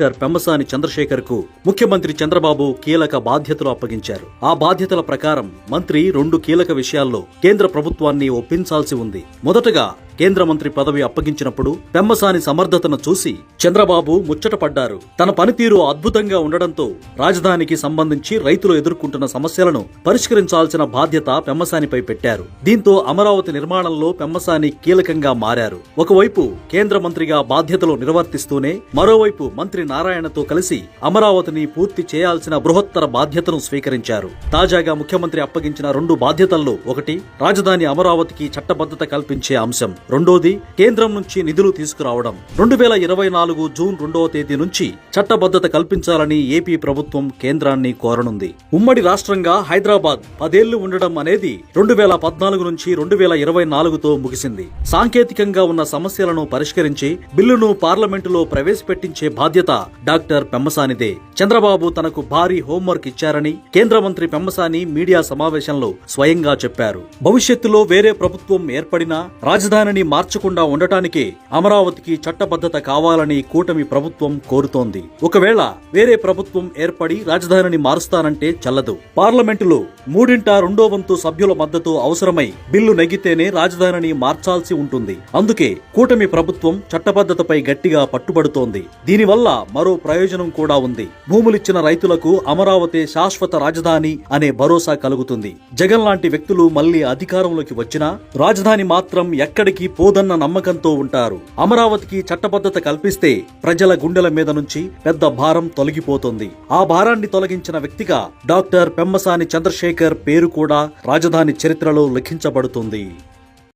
Doctor Pemmasani చంద్రశేఖర్కు ముఖ్యమంత్రి చంద్రబాబు కీలక బాధ్యతలు అప్పగించారు. ఆ బాధ్యతల ప్రకారం మంత్రి రెండు కీలక విషయాల్లో కేంద్ర ప్రభుత్వాన్ని ఒప్పించాల్సి ఉంది. మొదటగా కేంద్ర మంత్రి పదవి అప్పగించినప్పుడు పెమ్మసాని సమర్థతను చూసి చంద్రబాబు ముచ్చటపడ్డారు తన పనితీరు అద్భుతంగా ఉండడంతో రాజధానికి సంబంధించి రైతులు ఎదుర్కొంటున్న సమస్యలను పరిష్కరించాల్సిన బాధ్యత పెమ్మసానిపై పెట్టారు. దీంతో అమరావతి నిర్మాణంలో పెమ్మసాని కీలకంగా మారారు. ఒకవైపు కేంద్ర మంత్రిగా బాధ్యతలు నిర్వర్తిస్తూనే మరోవైపు మంత్రి నారాయణతో కలిసి అమరావతిని పూర్తి చేయాల్సిన బృహత్తర బాధ్యతను స్వీకరించారు. తాజాగా ముఖ్యమంత్రి అప్పగించిన రెండు బాధ్యతల్లో ఒకటి రాజధాని అమరావతికి చట్టబద్ధత కల్పించే అంశం. రెండోది కేంద్రం నుంచి నిధులు తీసుకురావడం. రెండు వేల ఇరవై నాలుగు జూన్ రెండవ తేదీ నుంచి చట్టబద్ధత కల్పించాలని ఏపీ ప్రభుత్వం కేంద్రాన్ని కోరనుంది. ఉమ్మడి రాష్ట్రంగా హైదరాబాద్ పదేళ్ళు ఉండడం అనేది రెండు వేల పద్నాలుగు నుంచి రెండు వేల ఇరవై నాలుగుతో ముగిసింది. సాంకేతికంగా ఉన్న సమస్యలను పరిష్కరించి బిల్లును పార్లమెంటులో ప్రవేశపెట్టించే బాధ్యత డాక్టర్ పెమ్మసానిదే చంద్రబాబు తనకు భారీ హోంవర్క్ ఇచ్చారని కేంద్ర మంత్రి పెమ్మసాని మీడియా సమావేశంలో స్వయంగా చెప్పారు. భవిష్యత్తులో వేరే ప్రభుత్వం ఏర్పడినా రాజధానిని మార్చకుండా ఉండటానికి అమరావతికి చట్టబద్ధత కావాలని కూటమి ప్రభుత్వం కోరుతోంది. ఒకవేళ వేరే ప్రభుత్వం ఏర్పడి రాజధానిని మారుస్తానంటే చల్లదు. పార్లమెంటులో మూడింట రెండో వంతు సభ్యుల మద్దతు అవసరమై బిల్లు నెగ్గితేనే రాజధానిని మార్చాల్సి ఉంటుంది. అందుకే కూటమి ప్రభుత్వం చట్టబద్ధతపై గట్టిగా పట్టుబడుతోంది. దీనివల్ల మరో ప్రయోజనం కూడా ఉంది. భూములిచ్చిన రైతులకు అమరావతి శాశ్వత రాజధాని అనే భరోసా కలుగుతుంది. జగన్ లాంటి వ్యక్తులు మళ్ళీ అధికారంలోకి వచ్చినా రాజధాని మాత్రం ఎక్కడికి పోదన్న నమ్మకంతో ఉంటారు. అమరావతికి చట్టబద్ధత కల్పిస్తే ప్రజల గుండెల మీద నుంచి పెద్ద భారం తొలగిపోతుంది. ఆ భారాన్ని తొలగించిన వ్యక్తిగా డాక్టర్ పెమ్మసాని చంద్రశేఖర్ పేరు కూడా రాజధాని చరిత్రలో లిఖించబడుతుంది.